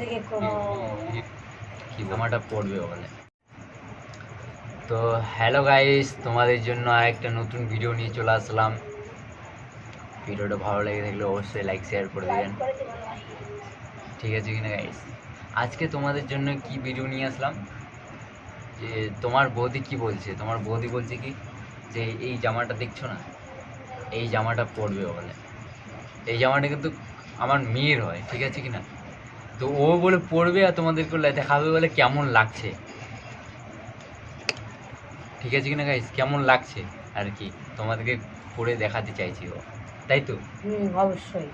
থেকে কি জামাটা পড়বে তো হ্যালো গাইস তোমাদের জন্য আরেকটা নতুন ভিডিও নিয়ে চলে আসলাম। ভিডিওটা ভালো লেগে থাকলে অবশ্যই লাইক শেয়ার করে দেবেন। ঠিক আছে কিনা গাইস আজকে তোমাদের জন্য কি ভিডিও নিয়ে আসলাম? যে তোমার বৌদি কি বলছে? তোমার বৌদি বলছে কি যে এই জামাটা দেখছ না? এই জামাটা পরবে বলে এই জামাটা কিন্তু আমার মেয়ের হয় ঠিক আছে কি না তো ও বলে পড়বে আর তোমাদেরকে বলে দেখাবে বলে কেমন লাগছে। ঠিক আছে কিনা গাইস কেমন লাগছে আর কি? তোমাদেরকে পড়ে দেখাতে চাইছি ও। তাই তো? অবশ্যই।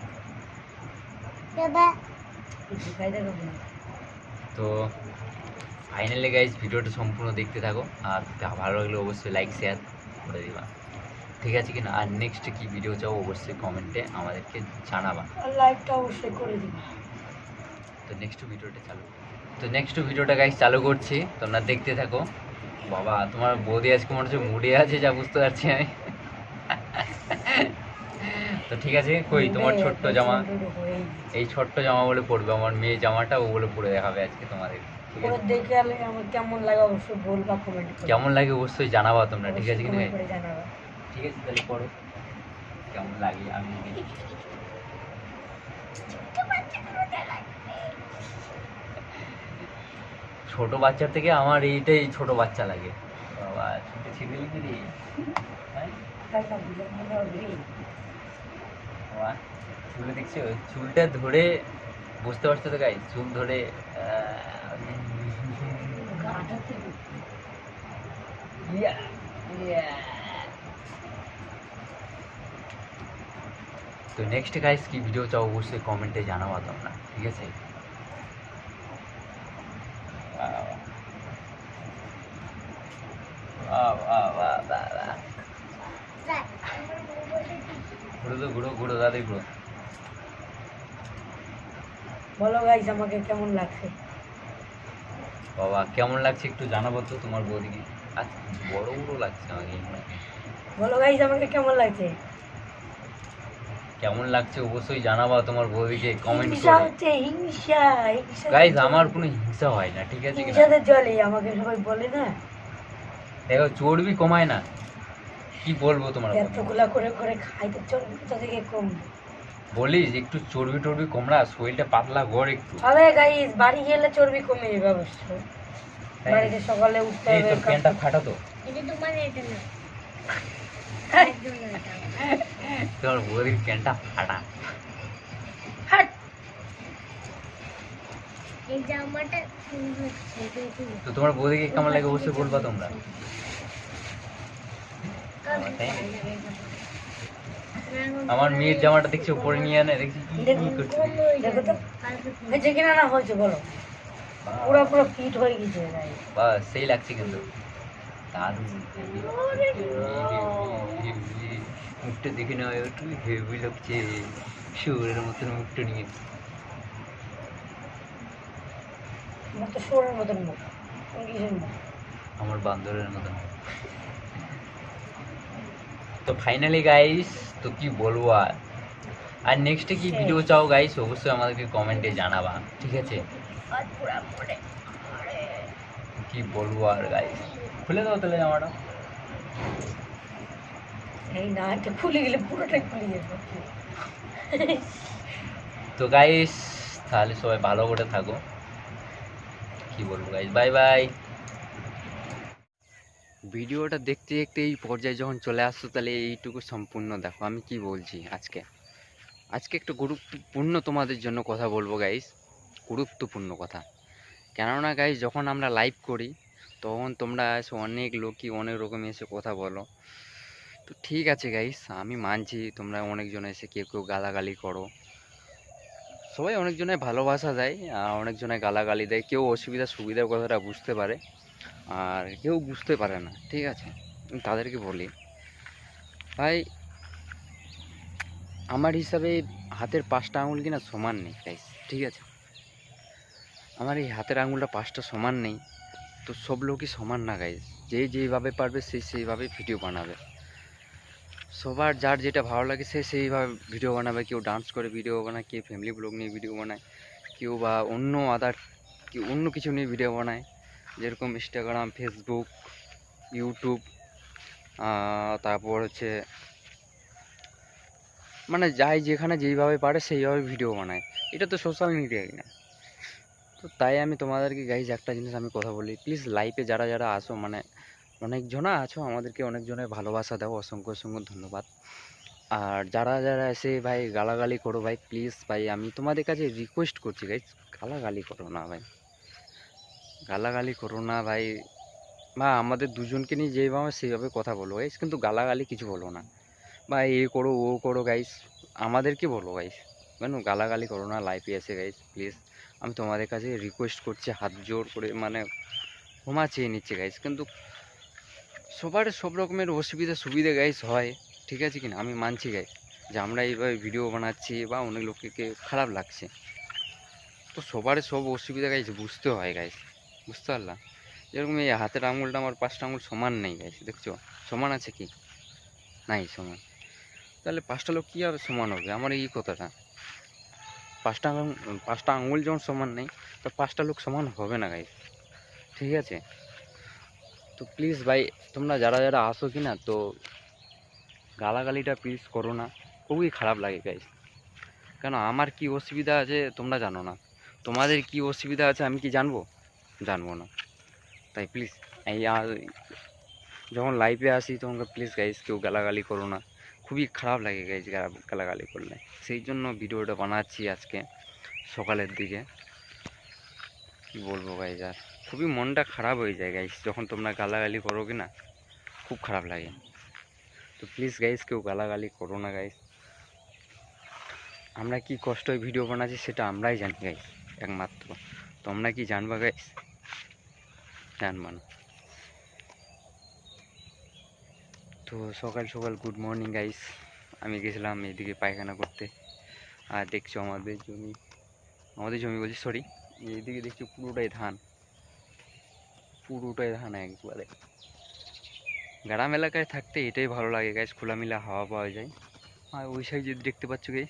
তো ফাইনালি গাইজ ভিডিওটা সম্পূর্ণ দেখতে থাকো। আর ভালো লাগলে অবশ্যই লাইক শেয়ার করে দিবা। ঠিক আছে কি না আর নেক্সট কি ভিডিও চাও অবশ্যই কমেন্টে আমাদেরকে জানাবা। আর লাইভটা অবশ্যই করে দিবো। তো নেক্সট ভিডিওটা চালু তো নেক্সট ভিডিওটা গাইজ চালু করছি। তোমরা দেখতে থাকো। বাবা তোমার বৌদি আজকে মনে হচ্ছে মুডে আছে যা বুঝতে পারছি আমি। তো ঠিক আছে কই তোমার ছোট্ট জামা? এই ছোট্ট জামা বলে পরবে। আমার মেয়ে জামাটা ও বলে পরে দেখাবে আজকে তোমাদের। ঠিক আছে? দেখে আলে আমার কেমন লাগে অবশ্যই বলবা কমেন্ট কেমন লাগে অবশ্যই জানাবা তোমরা ঠিক আছে ঠিক আছে তাহলে পড়ো। কেমন লাগে আমি ছোট বাচ্চার থেকে আমার এইটাই ছোট বাচ্চা লাগে। বাবা, ছোট ছিঁড়ে লিখে দিই হ্যাঁ? চুলে দেখছ? চুলটা ধরে, বুঝতে পারছ তো গাই চুল ধরে। তো নেক্সট গাইস কি ভিডিও চাও? অবশ্যই কমেন্টে জানাবা তোমরা, ঠিক আছে? ঘুরো তো ঘুরো ঘুরো দাদি ঘুরো। বলো গাইজ আমাকে কেমন লাগছে? বাবা কেমন লাগছে একটু জানাব তো তোমার বৌদিকে। আচ্ছা বড় বড় লাগছে আমাকে। বলো গাইজ আমাকে কেমন লাগছে? কেমন লাগছে অবশ্যই জানাবা তোমার বৌদিকে কমেন্ট করে। হচ্ছে হিংসা গাইজ আমার কোনো হিংসা হয় না ঠিক আছে হিংসাতে চলে আমাকে সবাই বলে না। দেখো চর্বি কমায় না। কি বলব তোমার? এতগুলা করে করে খাই তো চর্বি কোথা থেকে কম? বলিস একটু চর্বি টর্বি কমরা শরীরটা পাতলা গড় একটু। হবে গাইজ বাড়ি গেলে চর্বি কমে যাবে অবশ্য? বাড়িতে সকালে উঠতে এই হবে তোর প্যান্টটা ফাটা তো তোমার বৌদির প্যান্টটা ফাটা। হাট! এই জামাটা সুন্দর তো তোমার বৌদিকে কেমন লাগে অবশ্যই বলবা তোমরা। না? আমার মেয়ের জামাটা দেখছি উপরে নিয়ে আনে দেখছি দেখো। তো। হয়েছে কিনা না হয়েছে বলো। পুরো পুরো ফিট হয়ে গেছে বাহ সেই লাগছে কিন্তু। দারুণ। মুখটা দেখে নেওয়া একটু হেভি লাগছে। শুয়োরের মতন মুখটা নিয়ে। আমার বান্দরের মতন। তো ফাইনালি গাইস তো কি বলব আর? আর নেক্সটে কি ভিডিও চাও গাইস অবশ্যই আমাদেরকে কমেন্টে জানাবা ঠিক আছে? কি বলব আর গাইস খুলে দাও তাহলে জামাটা। এই না এটা খুলে গেলে পুরোটাই খুলে যাবে তো গাইস তাহলে সবাই ভালো করে থাকো। কি বলব গাইস বাই বাই ভিডিওটা দেখতে দেখতে এই পর্যায়ে যখন চলে আসছো, তাহলে এইটুকু সম্পূর্ণ দেখো। আমি কি বলছি আজকে? আজকে একটু গুরুত্বপূর্ণ তোমাদের জন্য কথা বলব গাইস গুরুত্বপূর্ণ কথা। কেননা গাইস যখন আমরা লাইভ করি, তখন তোমরা এসে অনেক লোকই অনেক রকম এসে কথা বলো। তো ঠিক আছে গাইস আমি মানছি তোমরা অনেকজন এসে কেউ কেউ গালাগালি করো। সবাই অনেকজনে ভালোবাসা দেয় আর অনেকজনে গালাগালি দেয়, কেউ অসুবিধা সুবিধার কথাটা বুঝতে পারে, আর কেউ বুঝতে পারে না, ঠিক আছে? তাদেরকে বলি, ভাই, আমার হিসাবে হাতের পাঁচটা আঙুল কিনা সমান নেই গাইস ঠিক আছে? আমার এই হাতের আঙুলটা পাঁচটা সমান নেই, তো সব লোকই সমান না গাইস যে যেইভাবে পারবে সে সেইভাবে ভিডিও বানাবে। সবার যার যেটা ভালো লাগে সে সেইভাবে ভিডিও বানাবে। কেউ ডান্স করে ভিডিও বানায়, কেউ ফ্যামিলি ব্লগ নিয়ে ভিডিও বানায়, কেউ বা অন্য আদার অন্য কিছু নিয়ে ভিডিও বানায়। যেরকম ইনস্টাগ্রাম ফেসবুক ইউটিউব তারপর হচ্ছে মানে যাই যেখানে যেইভাবে পারে সেইভাবে ভিডিও বানায়। এটা তো সোশ্যাল মিডিয়াই না। তো তাই আমি তোমাদেরকে গাইজ একটা জিনিস আমি কথা বলি। প্লিজ লাইফে যারা যারা আসো মানে অনেকজনা আছো, আমাদেরকে অনেকজনের ভালোবাসা দাও, অসংখ্য অসংখ্য ধন্যবাদ। আর যারা যারা এসে ভাই গালাগালি করো ভাই প্লিজ ভাই, আমি তোমাদের কাছে রিকোয়েস্ট করছি গাইজ গালাগালি করো না ভাই। গালাগালি করো না ভাই। বা আমাদের দুজনকে নিয়ে যেভাবে সেইভাবে কথা বলো গাইস কিন্তু গালাগালি কিছু বলো না। বা এ করো, ও করো গাইস আমাদেরকে বলো গাইস কেন গালাগালি করো না লাইফে এসে গাইস প্লিজ আমি তোমাদের কাছে রিকোয়েস্ট করছি, হাত জোর করে মানে ক্ষমা চেয়ে নিচ্ছি গাইস কিন্তু সবার সব রকমের অসুবিধা সুবিধা গাইস হয়, ঠিক আছে কিনা? আমি মানছি গাইস যে আমরা এইভাবে ভিডিও বানাচ্ছি বা অনেক লোককে খারাপ লাগছে। তো সবার সব অসুবিধা গাইস বুঝতে হয় গাইস বুঝতে পারলাম? যেরকম এই হাতের আঙুলটা আমার পাঁচটা আঙুল সমান নেই গাইস দেখছ? সমান আছে কি? নাই সমান। তাহলে পাঁচটা লোক কীভাবে সমান হবে? আমার এই কথাটা। পাঁচটা পাঁচটা আঙুল যখন সমান নেই, তো পাঁচটা লোক সমান হবে না গাইস ঠিক আছে? তো প্লিজ ভাই, তোমরা যারা যারা আসো কি না তো গালাগালিটা প্লিজ করো না। খুবই খারাপ লাগে গাইস কেন, আমার কি অসুবিধা আছে তোমরা জানো না। তোমাদের কি অসুবিধা আছে আমি কি জানব? জানব না। তাই প্লিজ এই যখন লাইভে আসি, তখন প্লিজ গাইজ কেউ গালাগালি করো না। খুবই খারাপ লাগে গাইজ গালাগালি করলে। সেই জন্য ভিডিওটা বানাচ্ছি আজকে সকালের দিকে। কি বলব গাইজ আর খুবই মনটা খারাপ হয়ে যায় গাইজ যখন তোমরা গালাগালি করো কি না খুব খারাপ লাগে। তো প্লিজ গাইজ কেউ গালাগালি করো না গাইজ আমরা কি কষ্ট ভিডিও বানাচ্ছি সেটা আমরাই জানি গাইজ একমাত্র। তোমরা কি জানবা গাইজ জানবা না। তো সকাল সকাল গুড মর্নিং গাইস আমি গেছিলাম এদিকে পায়খানা করতে। আর দেখছ আমাদের জমি আমাদের জমি বলছি সরি এইদিকে দেখছি পুরোটাই ধান। পুরোটাই ধান একবারে। গ্রাম এলাকায় থাকতে এটাই ভালো লাগে গাইস খোলামেলা হাওয়া পাওয়া যায়। আর ওই সাইড যদি দেখতে পাচ্ছ গাইস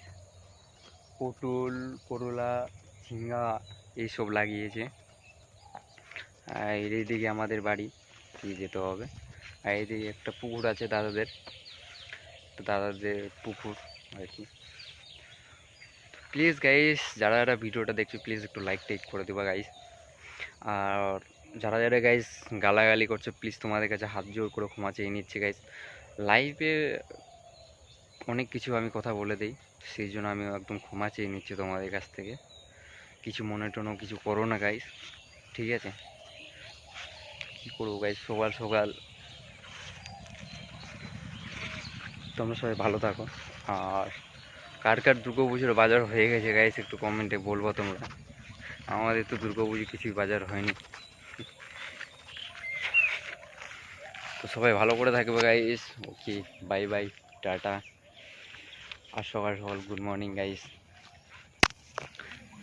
পটল, করলা ঝিঙ্গা এইসব লাগিয়েছে। আর এইদিকে আমাদের বাড়ি দিয়ে যেতে হবে। আর এইদিকে একটা পুকুর আছে দাদাদের। দাদাদের পুকুর আর কি। প্লিজ গাইস যারা যারা ভিডিওটা দেখছ প্লিজ একটু লাইক টেক করে দেবা গাইস আর যারা যারা গাইস গালাগালি করছ প্লিজ তোমাদের কাছে হাত জোর করে ক্ষমা চেয়ে নিচ্ছি গাইস লাইভে অনেক কিছু আমি কথা বলে দিই, সেই জন্য আমি একদম ক্ষমা চেয়ে নিচ্ছি তোমাদের কাছ থেকে। কিছু মনে টনো কিছু করো না গাইস ঠিক আছে? কী করব গাইস সকাল সকাল তোমরা সবাই ভালো থাকো। আর কার কার দুর্গাপুজোর বাজার হয়ে গেছে গাইস একটু কমেন্টে বলব তোমরা। আমাদের তো দুর্গাপুজো কিছুই বাজার হয়নি। তো সবাই ভালো করে থাকবে guys okay bye bye tata. আর সকাল সকাল গুড মর্নিং গাইস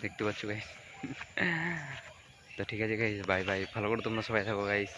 দেখতে পাচ্ছ গাইস তো ঠিক আছে গাইস বাই বাই ভালো করে তোমরা সবাই থাকো গাইস